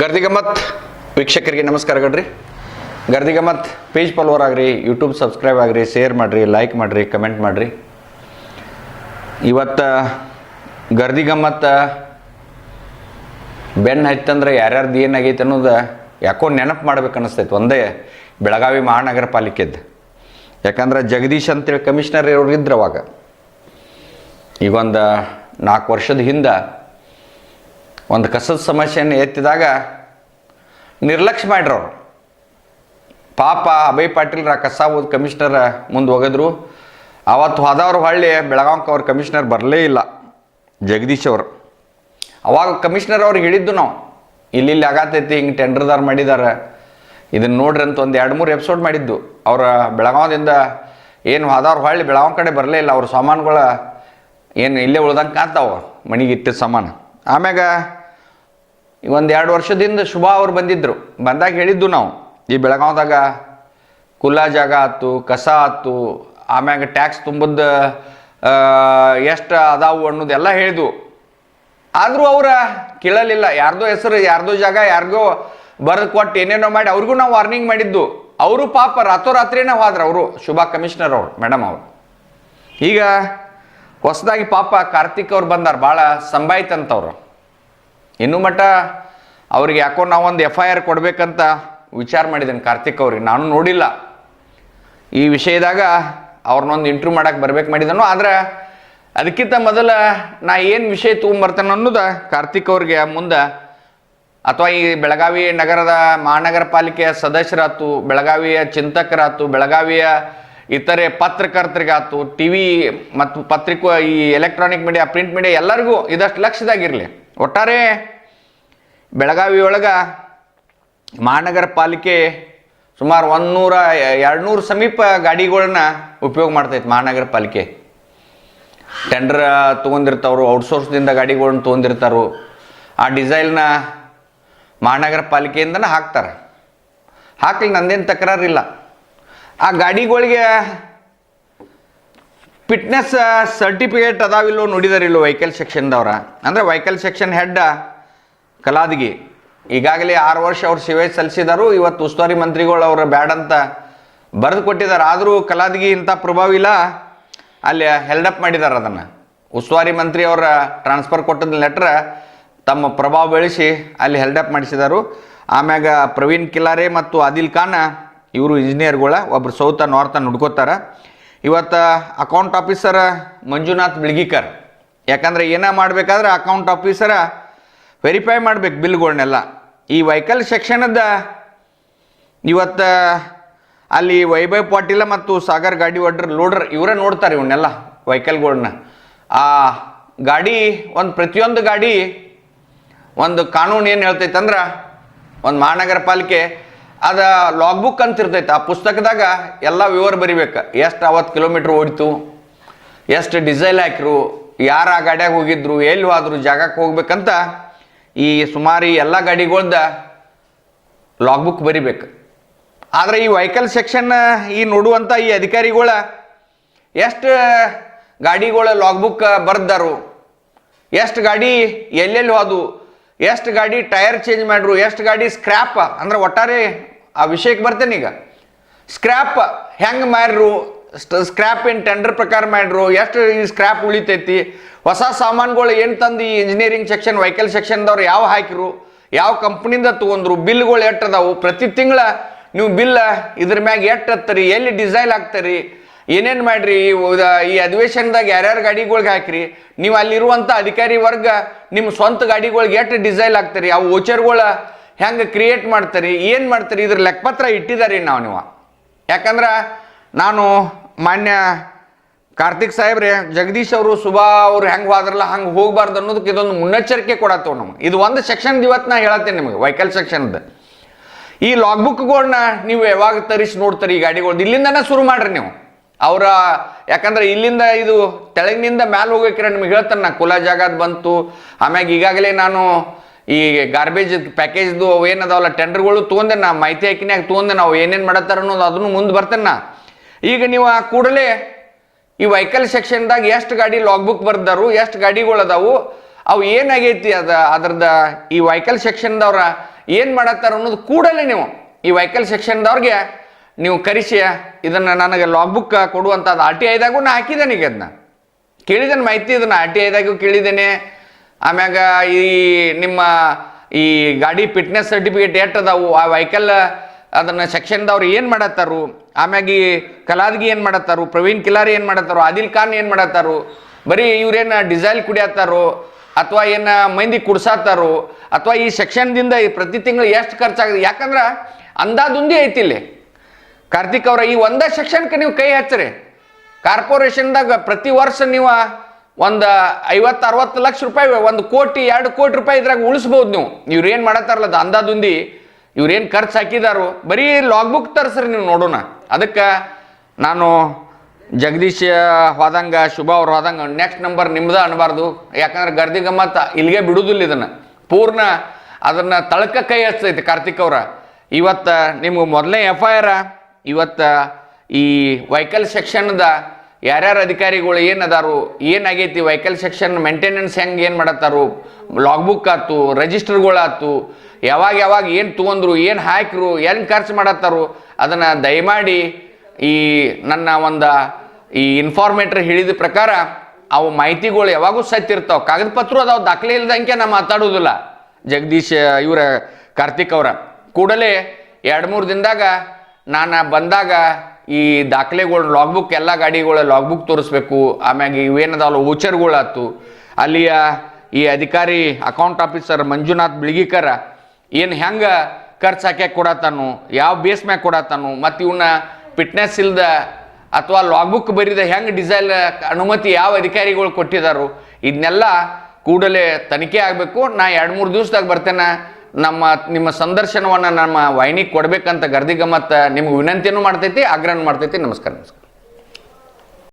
ಗರ್ದಿಗಮ್ಮತ್ ವೀಕ್ಷಕರಿಗೆ ನಮಸ್ಕಾರಗಳ್ರಿ Gardigammat page follower ಆಗ್ರಿ ಯೂಟ್ಯೂಬ್ ಸಬ್ಸ್ಕ್ರೈಬ್ ಆಗ್ರಿ ಶೇರ್ ಮಾಡಿರಿ ಲೈಕ್ ಮಾಡಿರಿ ಕಮೆಂಟ್ ಮಾಡಿರಿ. ಇವತ್ತು ಗರ್ದಿಗಮ್ಮತ್ ಬೆನ್ನು ಹತ್ತಂದ್ರೆ ಯಾರ್ಯಾರ್ದು ಏನಾಗೈತೆ ಅನ್ನೋದು ಯಾಕೋ ನೆನಪು ಮಾಡ್ಬೇಕು ಅನ್ನಿಸ್ತೈತೆ ಒಂದೇ ಬೆಳಗಾವಿ ಮಹಾನಗರ ಪಾಲಿಕೆದ್ದು ಯಾಕಂದ್ರೆ ಜಗದೀಶ್ ಅಂತೇಳಿ ಕಮಿಷನರ್ ಇವ್ರು ಇದ್ರು ಅವಾಗ. ಈಗೊಂದು ನಾಲ್ಕು ವರ್ಷದ ಹಿಂದೆ ಒಂದು ಕಸದ ಸಮಸ್ಯೆಯನ್ನು ಎತ್ತಿದಾಗ ನಿರ್ಲಕ್ಷ್ಯ ಮಾಡಿರೋರು ಪಾಪ ಅಭಯ್ ಪಾಟೀಲ್ರ ಕಸ ಓದ್ ಕಮಿಷನರ್ ಮುಂದೆ ಹೋಗಿದ್ರು ಅವತ್ತು ಹೋದವ್ರು ಹೊಳ್ಳಿ ಬೆಳಗಾಂಕ ಅವ್ರ ಕಮಿಷನರ್ ಬರಲೇ ಇಲ್ಲ, ಜಗದೀಶ್ ಅವರು. ಅವಾಗ ಕಮಿಷನರ್ ಅವ್ರಿಗೆ ಹೇಳಿದ್ದು ನಾವು, ಇಲ್ಲಿ ಇಲ್ಲಿ ಆಗತೈತಿ, ಹಿಂಗೆ ಟೆಂಡರ್ದಾರ್ ಮಾಡಿದ್ದಾರೆ ಇದನ್ನು ನೋಡ್ರಿ ಅಂತ ಒಂದು ಎರಡು ಮೂರು ಎಪಿಸೋಡ್ ಮಾಡಿದ್ದು. ಅವರ ಬೆಳಗಾವದಿಂದ ಏನು ಹೋದವ್ರು ಹೊಳ್ಳಿ ಬೆಳಗಾವ್ ಕಡೆ ಬರಲೇ ಇಲ್ಲ, ಅವ್ರ ಸಾಮಾನುಗಳ ಏನು ಇಲ್ಲೇ ಉಳ್ದಂಗೆ ಕಾಣ್ತಾವ, ಮನೆಗೆ ಇಟ್ಟಿದ್ದ ಸಾಮಾನು. ಆಮ್ಯಾಗ ಒಂದು ಎರಡು ವರ್ಷದಿಂದ ಶುಭ ಅವ್ರು ಬಂದಿದ್ದರು ಬಂದಾಗ ಹೇಳಿದ್ದು ನಾವು, ಈ ಬೆಳಗಾವ್ದಾಗ ಕುಲ್ಲ ಜಾಗ ಆಯ್ತು, ಕಸ ಆಯ್ತು, ಆಮ್ಯಾಗ ಟ್ಯಾಕ್ಸ್ ತುಂಬದ ಎಷ್ಟು ಅದಾವು ಅನ್ನೋದೆಲ್ಲ ಹೇಳಿದ್ವು. ಆದರೂ ಅವರ ಕೇಳಲಿಲ್ಲ. ಯಾರ್ದೋ ಹೆಸರು, ಯಾರ್ದೋ ಜಾಗ, ಯಾರಿಗೋ ಬರೆದು ಕೊಟ್ಟು ಏನೇನೋ ಮಾಡಿ ಅವ್ರಿಗೂ ನಾವು ವಾರ್ನಿಂಗ್ ಮಾಡಿದ್ದು. ಅವರು ಪಾಪ ರಾತ್ರೋರಾತ್ರಿನೇ ಹೋದ್ರೆ ಅವರು, ಶುಭಾ ಕಮಿಷನರ್ ಅವರು ಮೇಡಮ್ ಅವರು. ಈಗ ಹೊಸದಾಗಿ ಪಾಪ ಕಾರ್ತಿಕ್ ಅವ್ರು ಬಂದಾರ ಭಾಳ ಸಂಭಾಯ್ತಂತವ್ರು ಇನ್ನೂ ಮಟ್ಟ ಅವ್ರಿಗೆ ಯಾಕೋ ನಾವೊಂದು ಎಫ್ ಐ ಆರ್ ಕೊಡಬೇಕಂತ ವಿಚಾರ ಮಾಡಿದ್ದೇನೆ ಕಾರ್ತಿಕ್ ಅವ್ರಿಗೆ. ನಾನು ನೋಡಿಲ್ಲ. ಈ ವಿಷಯದಾಗ ಅವ್ರನ್ನೊಂದು ಇಂಟ್ರ್ಯೂ ಮಾಡಕ್ಕೆ ಬರ್ಬೇಕು ಮಾಡಿದನು, ಆದ್ರೆ ಅದಕ್ಕಿಂತ ಮೊದಲ ನಾ ಏನು ವಿಷಯ ತೊಗೊಂಬರ್ತೇನೆ ಅನ್ನೋದು ಕಾರ್ತಿಕ್ ಅವ್ರಿಗೆ ಮುಂದೆ. ಅಥವಾ ಈ ಬೆಳಗಾವಿ ನಗರದ ಮಹಾನಗರ ಪಾಲಿಕೆಯ ಸದಸ್ಯರಾತು, ಬೆಳಗಾವಿಯ ಚಿಂತಕರಾತು, ಬೆಳಗಾವಿಯ ಇತರೆ ಪತ್ರಕರ್ತರಿಗಾತು ಟಿ ವಿ ಮತ್ತು ಪತ್ರಿಕೋ, ಈ ಎಲೆಕ್ಟ್ರಾನಿಕ್ ಮೀಡಿಯಾ ಪ್ರಿಂಟ್ ಮೀಡಿಯಾ ಎಲ್ಲರಿಗೂ ಇದಷ್ಟು ಲಕ್ಷ್ಯದಾಗಿರಲಿ ಒಟ್ಟಾರೆ ಬೆಳಗಾವಿ ಒಳಗೆ ಮಹಾನಗರ ಪಾಲಿಕೆ ಸುಮಾರು ಒಂದೂರ ಎರಡುನೂರು ಸಮೀಪ ಗಾಡಿಗಳನ್ನ ಉಪಯೋಗ ಮಾಡ್ತೈತೆ ಮಹಾನಗರ ಪಾಲಿಕೆ. ಟೆಂಡರ್ ತೊಗೊಂಡಿರ್ತಾವ್ರು ಔಟ್ಸೋರ್ಸ್ದಿಂದ ಗಾಡಿಗಳನ್ನ ತೊಗೊಂಡಿರ್ತಾರೋ ಆ ಡಿಸೈಲ್ನ ಮಹಾನಗರ ಪಾಲಿಕೆಯಿಂದನೇ ಹಾಕ್ತಾರೆ. ಹಾಕ್ಲಿ ನಂದೇನು ತಕರಾರಿಲ್ಲ. ಆ ಗಾಡಿಗಳಿಗೆ ಫಿಟ್ನೆಸ್ ಸರ್ಟಿಫಿಕೇಟ್ ಅದಾವಿಲ್ಲೋ ನೋಡಿದಾರಿಲ್ಲೋ ವೆಹಿಕಲ್ ಸೆಕ್ಷನ್ದವ್ರ ಅಂದರೆ ವೆಹಿಕಲ್ ಸೆಕ್ಷನ್ ಹೆಡ್ ಕಲಾದಿಗಿ. ಈಗಾಗಲೇ ಆರು ವರ್ಷ ಅವ್ರು ಸೇವೆ ಸಲ್ಲಿಸಿದಾರು ಇವತ್ತು ಉಸ್ತುವಾರಿ ಮಂತ್ರಿಗಳು ಅವರು ಅಂತ ಬರೆದು ಕೊಟ್ಟಿದ್ದಾರೆ ಆದರೂ ಕಲಾದಿಗಿ ಇಂಥ ಪ್ರಭಾವ ಇಲ್ಲ. ಅಲ್ಲಿ ಹೆಲ್ಡಪ್ ಮಾಡಿದ್ದಾರೆ ಅದನ್ನು. ಉಸ್ತುವಾರಿ ಮಂತ್ರಿ ಅವರ ಟ್ರಾನ್ಸ್ಫರ್ ಕೊಟ್ಟದ ಲೆಟ್ರ್ ತಮ್ಮ ಪ್ರಭಾವ ಬೆಳೆಸಿ ಅಲ್ಲಿ ಹೆಲ್ಡಪ್ ಮಾಡಿಸಿದರು. ಆಮ್ಯಾಗ ಪ್ರವೀಣ್ ಕಿಲಾರೆ ಮತ್ತು ಆದಿಲ್ ಖಾನ್, ಇವರು ಇಂಜಿನಿಯರ್ಗಳ ಒಬ್ಬರು ಸೌತ ನಾರ್ತ ನುಡ್ಕೋತಾರ ಇವತ್ತು ಅಕೌಂಟ್ ಆಫೀಸರ್ ಮಂಜುನಾಥ್ ಬಿಳ್ಗಿಕರ್. ಯಾಕಂದ್ರೆ ಏನೇ ಮಾಡಬೇಕಾದ್ರೆ ಅಕೌಂಟ್ ಆಫೀಸರ ವೆರಿಫೈ ಮಾಡ್ಬೇಕು ಬಿಲ್ಗಳನ್ನೆಲ್ಲ. ಈ ವೈಕಲ್ ಸೆಕ್ಷನದ ಇವತ್ತು ಅಲ್ಲಿ ವೈಭವ್ ಪಾಟೀಲ ಮತ್ತು ಸಾಗರ್ ಗಾಡಿ ಒಡ್ರ ಲೋಡರ್ ಇವರೇ ನೋಡ್ತಾರೆ ಇವನ್ನೆಲ್ಲ ವೈಕಲ್ಗಳನ್ನ ಆ ಗಾಡಿ, ಒಂದು ಪ್ರತಿಯೊಂದು ಗಾಡಿ, ಒಂದು ಕಾನೂನು ಏನು ಹೇಳ್ತೈತೆ ಅಂದ್ರೆ ಒಂದು ಮಹಾನಗರ ಪಾಲಿಕೆ ಅದ ಲಾಗ್ ಬುಕ್ ಅಂತ ಇರ್ತೈತೆ. ಆ ಪುಸ್ತಕದಾಗ ಎಲ್ಲ ವಿವರ ಬರಿಬೇಕು. ಎಷ್ಟು ಅವತ್ತು ಕಿಲೋಮೀಟ್ರ್ ಓಡಿತು, ಎಷ್ಟು ಡಿಸೈಲ್ ಹಾಕಿರು, ಯಾರು ಆ ಗಾಡ್ಯಾಗ ಹೋಗಿದ್ರು, ಎಲ್ಲಿ ಹೋದ್ರು, ಜಾಗಕ್ಕೆ ಹೋಗ್ಬೇಕಂತ ಈ ಸುಮಾರು ಎಲ್ಲ ಗಾಡಿಗಳ್ದ ಲಾಗ್ ಬುಕ್ ಬರಿಬೇಕು. ಆದರೆ ಈ ವೆಹಿಕಲ್ ಸೆಕ್ಷನ್ ಈ ನೋಡುವಂಥ ಈ ಅಧಿಕಾರಿಗಳ ಎಷ್ಟು ಗಾಡಿಗಳ ಲಾಗ್ ಬುಕ್ ಬರ್ದಾರು, ಎಷ್ಟು ಗಾಡಿ ಎಲ್ಲೆಲ್ಲಿ ಹೋದು ಎಷ್ಟು ಗಾಡಿ ಟೈರ್ ಚೇಂಜ್ ಮಾಡ್ರು, ಎಷ್ಟು ಗಾಡಿ ಸ್ಕ್ರ್ಯಾಪ್ ಅಂದ್ರೆ ಒಟ್ಟಾರೆ ಆ ವಿಷಯಕ್ಕೆ ಬರ್ತೇನೆ ಈಗ. ಸ್ಕ್ರ್ಯಾಪ್ ಹೆಂಗೆ ಮಾರ್ರು? ಸ್ಕ್ರ್ಯಾಪ್ ಇನ್ ಟೆಂಡರ್ ಪ್ರಕಾರ ಮಾಡ್ರು? ಎಷ್ಟು ಈ ಸ್ಕ್ರ್ಯಾಪ್ ಉಳಿತೈತಿ? ಹೊಸ ಸಾಮಾನುಗಳು ಏನು ತಂದು ಈ ಇಂಜಿನಿಯರಿಂಗ್ ಸೆಕ್ಷನ್ ವೆಹಿಕಲ್ ಸೆಕ್ಷನ್ದವ್ರು ಯಾವ ಹಾಕಿರು? ಯಾವ ಕಂಪ್ನಿಯಿಂದ ತೊಗೊಂಡ್ರು? ಬಿಲ್ಗಳು ಎಷ್ಟು ಅದಾವು? ಪ್ರತಿ ತಿಂಗಳ ನೀವು ಬಿಲ್ ಇದ್ರ ಮ್ಯಾಗ ಎಷ್ಟು ಹತ್ತರಿ? ಎಲ್ಲಿ ಡಿಸೈಲ್ ಹಾಕ್ತರಿ ಏನೇನು ಮಾಡ್ರಿ? ಈ ಅಧಿವೇಶನದಾಗ ಯಾರ್ಯಾರು ಗಾಡಿಗಳಿಗೆ ಹಾಕ್ರಿ? ನೀವು ಅಲ್ಲಿರುವಂಥ ಅಧಿಕಾರಿ ವರ್ಗ ನಿಮ್ಮ ಸ್ವಂತ ಗಾಡಿಗಳಿಗೆ ಎಷ್ಟು ಡಿಸೈಲ್ ಆಗ್ತಾರೆ? ಅವು ಓಚರ್ಗಳ ಹೆಂಗೆ ಕ್ರಿಯೇಟ್ ಮಾಡ್ತಾರೆ? ಏನು ಮಾಡ್ತಾರೆ? ಇದ್ರ ಲೆಕ್ಕಪತ್ರ ಇಟ್ಟಿದ್ದಾರೆ ನಾವು ನೀವು? ಯಾಕಂದ್ರೆ ನಾನು ಮಾನ್ಯ ಕಾರ್ತಿಕ್ ಸಾಹೇಬ್ರೆ, ಜಗದೀಶ್ ಅವರು, ಸುಭಾ ಅವ್ರು ಹೆಂಗೆ ಹೋದ್ರಲ್ಲ, ಹಂಗೆ ಹೋಗ್ಬಾರ್ದು ಅನ್ನೋದಕ್ಕೆ ಇದೊಂದು ಮುನ್ನೆಚ್ಚರಿಕೆ ಕೊಡತ್ತವು ನಮಗೆ. ಇದು ಒಂದು ಸೆಕ್ಷನ್ ಇವತ್ತು ನಾ ಹೇಳತ್ತೇನೆ ನಿಮಗೆ ವೆಹಿಕಲ್ ಸೆಕ್ಷನ್ದು ಈ ಲಾಗ್ ಬುಕ್ಗಳನ್ನ ನೀವು ಯಾವಾಗ ತರಿಸಿ ನೋಡ್ತಾರೆ ಈ ಗಾಡಿಗಳ್ದು? ಇಲ್ಲಿಂದನೇ ಶುರು ಮಾಡ್ರಿ ನೀವು. ಅವರ, ಯಾಕಂದ್ರೆ ಇಲ್ಲಿಂದ ಇದು ತೆಳಗಿನಿಂದ ಮ್ಯಾಲ ಹೋಗಕ್ಕಿರ ನಿಮ್ಗೆ ಹೇಳ್ತಾನೆ ನಾ, ಕುಲ ಜಾಗದ ಬಂತು. ಆಮ್ಯಾಗ ಈಗಾಗಲೇ ನಾನು ಈ ಗಾರ್ಬೇಜ್ ಪ್ಯಾಕೇಜ್ದು ಅವು ಏನದಾವಲ್ಲ ಟೆಂಡರ್ಗಳು ತೊಗೊಂಡೆ ನಾ ಮಾಹಿತಿ ಹಾಕಿನ್ಯಾಗ ತೊಗೊಂಡೆ ನಾವು ಏನೇನು ಮಾಡತ್ತಾರ ಅನ್ನೋದು ಅದನ್ನು ಮುಂದೆ ಬರ್ತೇನೆ ನಾ. ಈಗ ನೀವು ಆ ಕೂಡಲೇ ಈ ವೆಹಿಕಲ್ ಸೆಕ್ಷನ್ದಾಗ ಎಷ್ಟು ಗಾಡಿ ಲಾಗ್ ಬುಕ್ ಬರ್ದಾರು ಎಷ್ಟು ಗಾಡಿಗಳು ಅದಾವು, ಅವು ಏನಾಗೈತಿ ಅದ ಅದ್ರದ ಈ ವೆಹಿಕಲ್ ಸೆಕ್ಷನ್ದವ್ರ ಏನು ಮಾಡತ್ತಾರ ಅನ್ನೋದು ಕೂಡಲೇ ನೀವು ಈ ವೆಹಿಕಲ್ ಸೆಕ್ಷನ್ದವ್ರಿಗೆ ನೀವು ಕರಿಸಿಯ ಇದನ್ನು ನನಗೆ ಲಾಗ್ಬುಕ್ ಕೊಡುವಂಥದ್ದು ಆರ್ ಟಿ ಐದಾಗೂ ನಾ ಹಾಕಿದ್ದೇನೆ ಈಗ ಅದನ್ನ ಕೇಳಿದ್ದೇನೆ ಮಾಹಿತಿ ಇದನ್ನು ಆರ್ ಟಿ ಐದಾಗೂ ಕೇಳಿದ್ದೇನೆ. ಆಮ್ಯಾಗ ಈ ನಿಮ್ಮ ಈ ಗಾಡಿ ಫಿಟ್ನೆಸ್ ಸರ್ಟಿಫಿಕೇಟ್ ಎಷ್ಟು ಅದಾವು, ಆ ವೆಹಿಕಲ್ ಅದನ್ನು ಸೆಕ್ಷನ್ದವ್ರು ಏನು ಮಾಡತ್ತಾರು? ಆಮ್ಯಾಗ ಈ ಕಲಾದ್ಗಿ ಏನು ಮಾಡತ್ತಾರು? ಪ್ರವೀಣ್ ಕಿಲಾರಿ ಏನು ಮಾಡತ್ತಾರು? ಆದಿಲ್ ಖಾನ್ ಏನು ಮಾಡತ್ತಾರು? ಬರೀ ಇವ್ರೇನು ಡಿಸೈಲ್ ಕುಡಿಯತ್ತಾರೋ? ಅಥವಾ ಏನು ಮಂದಿ ಕುಡ್ಸಾತಾರೋ ಅಥವಾ ಈ ಸೆಕ್ಷನ್ದಿಂದ ಪ್ರತಿ ತಿಂಗಳು ಎಷ್ಟು ಖರ್ಚಾಗುತ್ತೆ ಯಾಕಂದ್ರೆ ಅಂದಾದುಂದಿ ಐತಿ ಇಲ್ಲಿ. ಕಾರ್ತಿಕ್ ಅವರ ಈ ಒಂದೇ ಸೆಕ್ಷನ್ಗೆ ನೀವು ಕೈ ಹಚ್ಚ್ರಿ. ಕಾರ್ಪೊರೇಷನ್ದಾಗ ಪ್ರತಿ ವರ್ಷ ನೀವು ಒಂದು ಐವತ್ತು ಅರವತ್ತು ಲಕ್ಷ ರೂಪಾಯಿ ಒಂದು ಕೋಟಿ, ಎರಡು ಕೋಟಿ ರೂಪಾಯಿ ಇದ್ರಾಗ ಉಳಿಸ್ಬೋದು ನೀವು. ಇವ್ರು ಏನು ಮಾಡತ್ತಾರಲ್ಲ ಅದು ಅಂದಾದುಂದಿ ಏನು ಖರ್ಚು ಹಾಕಿದಾರು. ಬರೀ ಲಾಗ್ಬುಕ್ ತರಿಸ್ರಿ ನೀವು ನೋಡೋಣ. ಅದಕ್ಕೆ ನಾನು ಜಗದೀಶ್ ಹೋದಂಗ, ಶುಭ ಅವ್ರು ಹೋದಂಗ ನೆಕ್ಸ್ಟ್ ನಂಬರ್ ನಿಮ್ದು ಅನ್ಬಾರ್ದು. ಯಾಕಂದ್ರೆ ಗರ್ದಿ ಗಮ್ಮತ್ತ ಇಲ್ಲಿಗೆ ಬಿಡುವುದಿಲ್ಲ ಇದನ್ನು. ಪೂರ್ಣ ಅದನ್ನ ತಳಕ ಕೈ ಹಚ್ಚೈತಿ ಕಾರ್ತಿಕ್ ಅವ್ರ. ಇವತ್ತು ನಿಮ್ಗೆ ಮೊದಲನೇ ಎಫ್ ಐ ಆರ್ ಇವತ್ತು ಈ ವೈಕಲ್ ಸೆಕ್ಷನ್ದ ಯಾರ್ಯಾರು ಅಧಿಕಾರಿಗಳು ಏನು ಅದಾರು ಏನಾಗೈತಿ? ವೆಹಿಕಲ್ ಸೆಕ್ಷನ್ ಮೇಂಟೆನೆನ್ಸ್ ಹೆಂಗೆ ಏನು ಮಾಡತ್ತಾರು? ಲಾಗ್ಬುಕ್ ಆಯ್ತು ರಿಜಿಸ್ಟರ್ಗಳಾತು, ಯಾವಾಗ ಯಾವಾಗ ಏನು ತೊಗೊಂಡ್ರು, ಏನು ಹಾಕಿರು, ಏನು ಖರ್ಚು ಮಾಡತ್ತಾರು? ಅದನ್ನು ದಯಮಾಡಿ ಈ ನನ್ನ ಒಂದು ಈ ಇನ್ಫಾರ್ಮೇಟ್ರ್ ಹೇಳಿದ ಪ್ರಕಾರ ಅವು ಮಾಹಿತಿಗಳು ಯಾವಾಗೂ ಸತ್ತಿರ್ತಾವೆ ಕಾಗದ ಪತ್ರ ಅದಾವ, ದಾಖಲೆ ಇಲ್ದಂಗೆ ನಾ ಮಾತಾಡೋದಿಲ್ಲ. ಜಗದೀಶ್, ಇವರ ಕಾರ್ತಿಕ್ ಅವರ. ಕೂಡಲೇ ಎರಡು ಮೂರು ದಿನದಾಗ ನಾನು ಬಂದಾಗ ಈ ದಾಖಲೆಗಳು ಲಾಗ್ಬುಕ್ ಎಲ್ಲ ಗಾಡಿಗಳ ಲಾಗ್ ಬುಕ್ ತೋರಿಸ್ಬೇಕು. ಆಮ್ಯಾಗ ಇವೇನದಲ್ಲ ಓಚರ್ಗಳಾಯ್ತು ಅಲ್ಲಿಯ ಈ ಅಧಿಕಾರಿ ಅಕೌಂಟ್ ಆಫೀಸರ್ ಮಂಜುನಾಥ್ ಬಿಳಿಗಿಕರ ಏನು ಹೆಂಗೆ ಖರ್ಚು ಹಾಕ್ಯಾಕೆ ಕೊಡತ್ತಾನು ಯಾವ ಬೇಸ್ ಮ್ಯಾಗ ಕೊಡತ್ತಾನು ಮತ್ತು ಇವನ್ನ ಫಿಟ್ನೆಸ್ ಇಲ್ದ ಅಥವಾ ಲಾಗ್ ಬುಕ್ ಬರೀದ ಹೆಂಗೆ ಡಿಸೈಲ್ ಅನುಮತಿ ಯಾವ ಅಧಿಕಾರಿಗಳು ಕೊಟ್ಟಿದ್ದಾರೋ ಇದನ್ನೆಲ್ಲ ಕೂಡಲೇ ತನಿಖೆ ಆಗಬೇಕು. ನಾ ಎರಡು ಮೂರು ದಿವಸದಾಗ ಬರ್ತೇನೆ. ನಮ್ಮ, ನಿಮ್ಮ ಸಂದರ್ಶನವನ್ನು ನಮ್ಮ ವಾಹಿನಿಗೆ ಕೊಡಬೇಕಂತ ಗರ್ದಿ ಗಮ್ಮತ್ತ ನಿಮ್ಗೆ ವಿನಂತಿಯನ್ನು ಮಾಡ್ತೈತಿ ಆಗ್ರಹ ಮಾಡ್ತೈತಿ. ನಮಸ್ಕಾರ ನಮಸ್ಕಾರ.